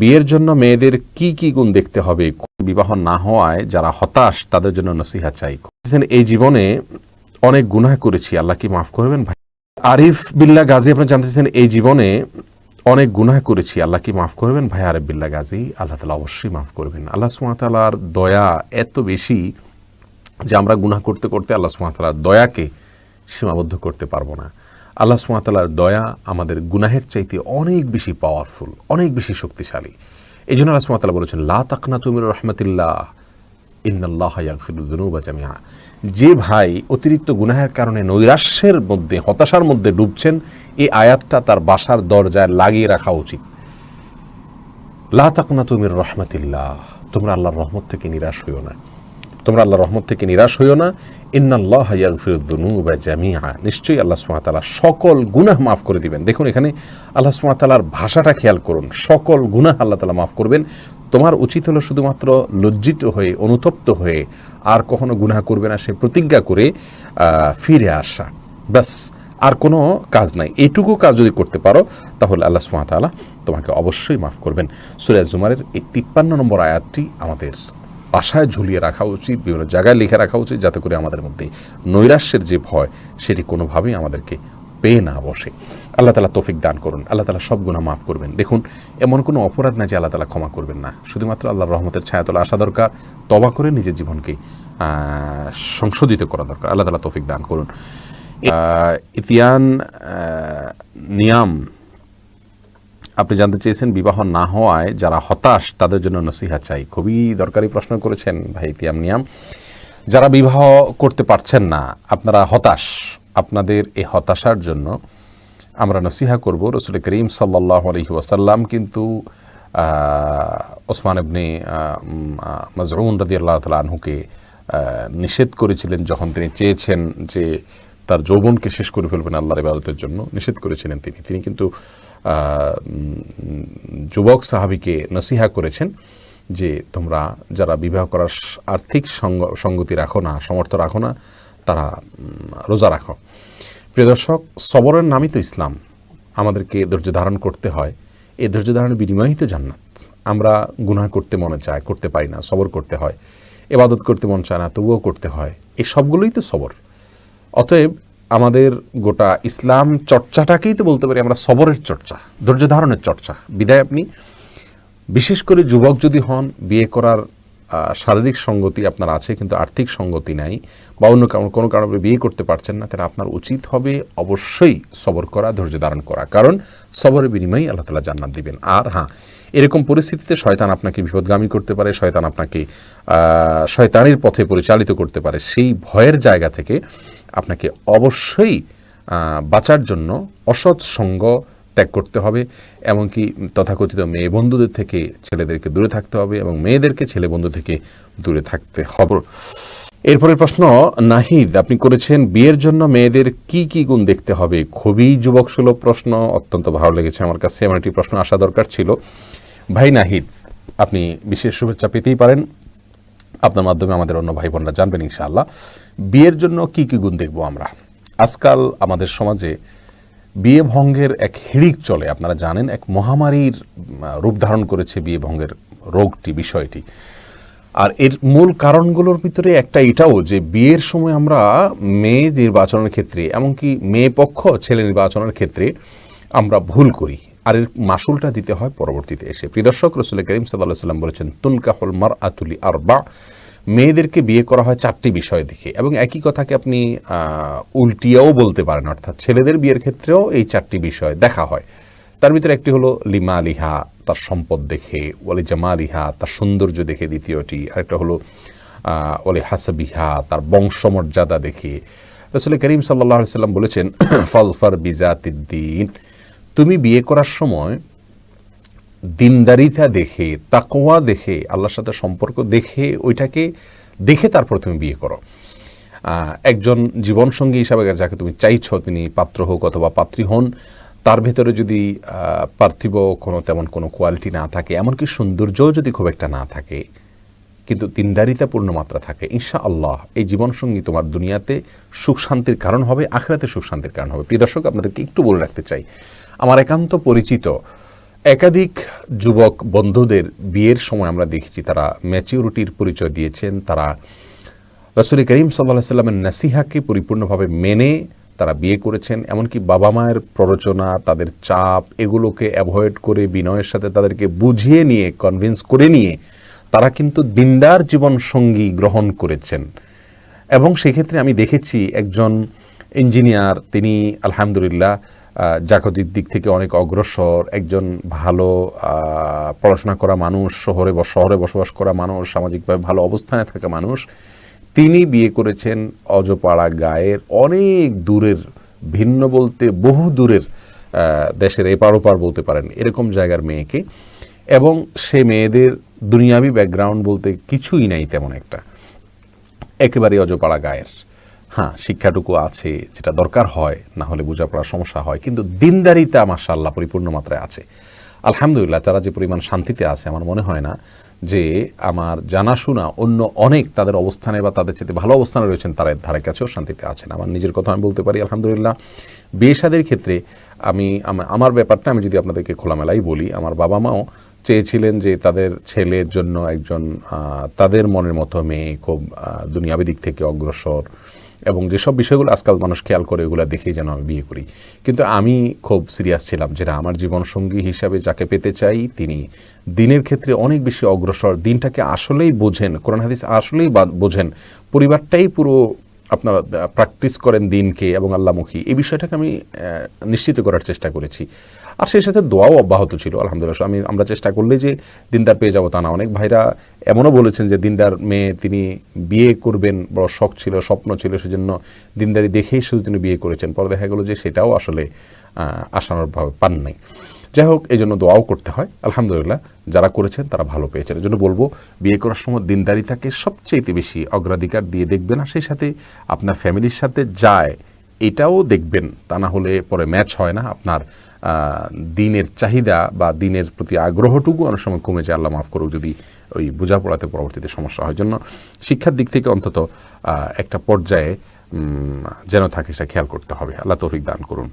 বিয়ের জন্য মেয়েদের কি কি গুণ দেখতে হবে? বিবাহ না হওয়ায় যারা হতাশ, তাদের জন্য নসিহা চাই। এই জীবনে অনেক গুনাহ করেছি। আল্লাহ কি মাফ করবেন ভাই? আরিফ বিল্লা গাজী, আপনি জানতেছেন এই জীবনে অনেক গুনাহ করেছি। আল্লাহ কি মাফ করবেন ভাই আরিফ বিল্লা গাজী? আল্লাহ তালা অবশ্যই মাফ করবেন। আল্লাহ সুমাতালার দয়া এত বেশি যে আমরা গুনাহ করতে করতে আল্লাহ সুমাতালার দয়াকে সীমাবদ্ধ করতে পারব না। আল্লাহ সুমাতালার দয়া আমাদের গুনাহের চাইতে অনেক বেশি পাওয়ারফুল অনেক বেশি শক্তিশালী। এই জন্য আল্লাহ সুমাতালা বলেছেন, লা তাকনা তুমির রহমতুল্লাহ, ইন্নাল্লাহ ইয়াগফিরুদ্দুনুবা জামিআ। যে ভাই অতিরিক্ত গুনাহের কারণে নৈরাশ্যের মধ্যে, হতাশার মধ্যে ডুবছেন, এই আয়াতটা তার বাসার দরজায় লাগিয়ে রাখা উচিত। লা তাকনা তুমির রহমতিল্লাহ, তোমরা আল্লাহর রহমত থেকে নিরাশ হইও না। তোমরা আল্লাহর রহমত থেকে নিরাশ হইও না। ইন্নাল্লাহ ইয়াগফিরুদ্দুনুবা জামিআ। নিশ্চয়ই আল্লাহ ওয়া সকল গুনাহ মাফ করে দিবেন। দেখুন এখানে আল্লাহ ওয়া ভাষাটা খেয়াল করুন। সকল গুনাহ আল্লাহ তাআলা মাফ করবেন। তোমার উচিত হলো শুধুমাত্র লজ্জিত হয়ে, অনুতপ্ত হয়ে আর কখনো গুনাহ করবে না, সে প্রতিজ্ঞা করে ফিরে আসা। ব্যাস, আর কোনো কাজ নাই। এইটুকু কাজ যদি করতে পারো, তাহলে আল্লাহ ওয়া তোমাকে অবশ্যই মাফ করবেন। সূরা জুমারের এই তিপ্পান্ন নম্বর আয়াতটি আমাদের বাসায় ঝুলিয়ে রাখা উচিত, বিভিন্ন জায়গায় লিখে রাখা উচিত যাতে করে আমাদের মধ্যে নৈরাশ্যের যে ভয়, সেটি কোনোভাবেই আমাদেরকে পেয়ে না বসে। আল্লাহ তালা তৌফিক দান করুন। আল্লাহ তালা সব গুণা মাফ করবেন। দেখুন, এমন কোনো অপরাধ না যে আল্লাহ তালা ক্ষমা করবেন না। শুধুমাত্র আল্লাহর রহমতের ছায়াতলা আসা দরকার তবা করে নিজের জীবনকে সংশোধিত করা দরকার। আল্লাহ তালা তৌফিক দান করুন। ইতিয়ান নিয়াম আপনি জানতে চেয়েছেন বিবাহ না হওয়ায় যারা হতাশ, তাদের জন্য নসিহা চাই। খুবই দরকারি প্রশ্ন করেছেন ভাই তিয়াম নিয়াম। যারা বিবাহ করতে পারছেন না, আপনারা হতাশ, আপনাদের এই হতাশার জন্য আমরা নসিহা করব রসুল করিম সাল্লাহ আলহি ওয়াসাল্লাম কিন্তু ওসমান ইবনে মজরুন রদি আল্লাহ তালা আনহুকে নিষেধ করেছিলেন যখন তিনি চেয়েছেন যে তার যৌবনকে শেষ করে ফেলবেন আল্লাহর ইবাদতের জন্য। নিষেধ করেছিলেন তিনি। তিনি কিন্তু যুবক সাহাবিকে নসিহা করেছেন যে তোমরা যারা বিবাহ করার আর্থিক সঙ্গ সঙ্গতি রাখো না, সমর্থ রাখো না, তারা রোজা রাখো। প্রিয় দর্শক, সবরের নামই তো ইসলাম। আমাদেরকে ধৈর্য ধারণ করতে হয়। এই ধৈর্য ধারণের বিনিময়ই তো জান্নাত। আমরা গুনাহ করতে মনে চায়, করতে পারি না, সবর করতে হয়। এবাদত করতে মন চায় না, তবুও করতে হয়। এই সবগুলোই তো সবর। অতএব আমাদের গোটা ইসলাম চর্চাটাকেই তো বলতে পারি আমরা সবরের চর্চা, ধৈর্য ধারণের চর্চা। বিদায় আপনি। বিশেষ করে যুবক যদি হন, বিয়ে করার শারীরিক সঙ্গতি আপনার আছে কিন্তু আর্থিক সঙ্গতি নাই বা অন্য কারণ- কোনো কারণে বিয়ে করতে পারছেন না, তাহলে আপনার উচিত হবে অবশ্যই সবর করা, ধৈর্য ধারণ করা। কারণ সবরের বিনিময়ে আল্লাহ তালা জান্নাত দিবেন। আর হ্যাঁ এরকম পরিস্থিতিতে শয়তান আপনাকে বিপদগামী করতে পারে, শয়তান আপনাকে শয়তানের পথে পরিচালিত করতে পারে। সেই ভয়ের জায়গা থেকে আপনাকে অবশ্যই বাঁচার জন্য অসৎ সঙ্গ ত্যাগ করতে হবে, এমনকি তথাকথিত মেয়ে বন্ধুদের থেকে ছেলেদেরকে দূরে থাকতে হবে এবং মেয়েদেরকে ছেলে বন্ধু থেকে দূরে থাকতে হবে। এরপরের প্রশ্ন, নাহিদ, আপনি করেছেন বিয়ের জন্য মেয়েদের কি কি গুণ দেখতে হবে? খুবই যুবক সুলভ প্রশ্ন, অত্যন্ত ভালো লেগেছে আমার কাছে, আমার একটি প্রশ্ন আসা দরকার ছিল। ভাই নাহিদ, আপনি বিশেষ শুভেচ্ছা পেতেই পারেন। আপনার মাধ্যমে আমাদের অন্য ভাই বোনরা জানবেন ইনশাআল্লাহ। বিয়ের জন্য কি কি গুণ দেখব আমরা? আজকাল আমাদের সমাজে বিয়ে ভঙ্গের এক হিড়িক চলে। আপনারা জানেন, এক মহামারীর রূপ ধারণ করেছে বিয়ে ভঙ্গের রোগটি, বিষয়টি। আর এর মূল কারণগুলোর ভিতরে একটা এটাও যে বিয়ের সময় আমরা মেয়ে নির্বাচনের ক্ষেত্রে এমনকি মেয়ে পক্ষ ছেলে নির্বাচনের ক্ষেত্রে আমরা ভুল করি। আর এর মাসুলটা দিতে হয় পরবর্তীতে এসে। প্রিদর্শক রসুল করিম সাল্লাহ সাল্লাম বলেছেন, তুনকাহুল মার আতুলি আর বা মেয়েদেরকে বিয়ে করা হয় চারটি বিষয় দেখে এবং একই কথাকে আপনি উল্টিয়েও বলতে পারেন। অর্থাৎ ছেলেদের বিয়ের ক্ষেত্রেও এই চারটি বিষয় দেখা হয়। তার ভিতরে একটি হলো লিমা লিহা তার সম্পদ দেখে, ওয়ালি জামা লিহা তার সৌন্দর্য দেখে দ্বিতীয়টি, আরেকটা হলো ওয়ালি হাসাবিহা, তার বংশমর্যাদা দেখে। রসুল করিম সাল্লাহ সাল্লাম বলেছেন ফজফার বিজাতিদ্দিন তুমি বিয়ে করার সময় দিনদারিতা দেখে তাকোয়া দেখে, আল্লাহর সাথে সম্পর্ক দেখে, ওইটাকে দেখে তারপর তুমি বিয়ে করো। একজন জীবনসঙ্গী হিসাবে যাকে তুমি চাইছো, তিনি পাত্র হোক অথবা পাত্রী হন তার ভেতরে যদি পার্থিব কোনো তেমন কোনো কোয়ালিটি না থাকে, এমনকি সৌন্দর্যও যদি খুব একটা না থাকে, কিন্তু দিনদারিতা পূর্ণ মাত্রা থাকে ইনশা আল্লাহ এই জীবনসঙ্গী তোমার দুনিয়াতে সুখ শান্তির কারণ হবে, আখরাতে সুখ শান্তির কারণ হবে। প্রিয় দর্শক, আপনাদেরকে একটু বলে রাখতে চাই, আমার একান্ত পরিচিত একাধিক যুবক বন্ধুদের বিয়ের সময় আমরা দেখেছি, তারা ম্যাচিউরিটির পরিচয় দিয়েছেন, তারা রসুল করিম সাল্লাহ সাল্লামের নাসিহাকে পরিপূর্ণভাবে মেনে তারা বিয়ে করেছেন, এমনকি বাবা মায়ের প্ররোচনা, তাদের চাপ, এগুলোকে অ্যাভয়েড করে বিনয়ের সাথে তাদেরকে বুঝিয়ে নিয়ে, কনভিন্স করে নিয়ে, তারা কিন্তু দিনদার জীবন সঙ্গী গ্রহণ করেছেন। এবং সেক্ষেত্রে আমি দেখেছি একজন ইঞ্জিনিয়ার, তিনি আলহামদুলিল্লাহ জাগতিক দিক থেকে অনেক অগ্রসর, একজন ভালো পড়াশোনা করা মানুষ, শহরে শহরে বসবাস করা মানুষ, সামাজিকভাবে ভালো অবস্থানে থাকা মানুষ। তিনি বিয়ে করেছেন অজপাড়া গায়ের অনেক দূরের, ভিন্ন বলতে বহু দূরের দেশের এপার ওপার বলতে পারেন এরকম জায়গার মেয়েকে। এবং সে মেয়েদের দুনিয়াবি ব্যাকগ্রাউন্ড বলতে কিছুই নাই তেমন একটা। একেবারে অজপাড়া গায়ের। হ্যাঁ শিক্ষাটুকু আছে, যেটা দরকার হয়, না হলে বোঝাপড়ার সমস্যা হয়, কিন্তু দিনদারিতা মাশাআল্লাহ পরিপূর্ণ মাত্রায় আছে। আলহামদুলিল্লাহ তারা যে পরিমাণ শান্তিতে আছে, আমার মনে হয় না যে আমার জানাশোনা অন্য অনেক তাদের অবস্থানে বা তাদের চেয়ে ভালো অবস্থানে রয়েছেন, তারা ধারে কাছেও শান্তিতে আছেন। আমার নিজের কথা আমি বলতে পারি, আলহামদুলিল্লাহ। বেসাদের ক্ষেত্রে আমি আমার ব্যাপারটা আমি যদি আপনাদেরকে খোলামেলাই বলি, আমার বাবা মাও চেয়েছিলেন যে তাদের ছেলের জন্য একজন তাদের মনের মতো মেয়ে খুব দুনিয়াবী দিক থেকে অগ্রসর এবং যেসব বিষয়গুলো আজকাল মানুষ খেয়াল করে, ওগুলো দেখেই যেন আমি বিয়ে করি। কিন্তু আমি খুব সিরিয়াস ছিলাম যেটা আমার জীবনসঙ্গী হিসাবে যাকে পেতে চাই, তিনি দিনের ক্ষেত্রে অনেক বেশি অগ্রসর। দিনটাকে আসলেই বোঝেন, কোরআন হাদিস আসলেই বোঝেন, পরিবারটাই পুরো আপনারা প্র্যাকটিস করেন দিনকে এবং আল্লাহমুখী। এই বিষয়টাকে আমি নিশ্চিত করার চেষ্টা করেছি। আর সেই সাথে দোয়াও অব্যাহত ছিল, আলহামদুলিল্লাহ। আমি, আমরা চেষ্টা করলে যে দিনদার পেয়ে যাব তা না। অনেক ভাইরা এমনও বলেছেন যে দিনদার মেয়ে তিনি বিয়ে করবেন, বড় শখ ছিল, স্বপ্ন ছিল, সেজন্য দিনদারি দেখেই শুধু তিনি বিয়ে করেছেন। পরে দেখা গেলো যে সেটাও আসলে আশানুরূপভাবে পান নাই। যাই হোক, এই জন্য দোয়াও করতে হয়, আলহামদুলিল্লাহ। যারা করেছেন, তারা ভালো পেয়েছেন। এই জন্য বলব, বিয়ে করার সময় দিনদারিতাকে সবচেয়ে বেশি অগ্রাধিকার দিয়ে দেখবেন, আর সেই সাথে আপনার ফ্যামিলির সাথে যায়, এটাও দেখবেন। তা না হলে পরে ম্যাচ হয় না, আপনার দিনের চাহিদা বা দিনের প্রতি আগ্রহটুকু অনেক সময় কমে যায়, আল্লাহ মাফ করুক, যদি ওই বোঝাপড়াতে পরবর্তীতে সমস্যা হয়। জন্য শিক্ষার দিক থেকে অন্তত একটা পর্যায়ে যেন থাকে সেটা খেয়াল করতে হবে। আল্লাহ তৌফিক দান করুন।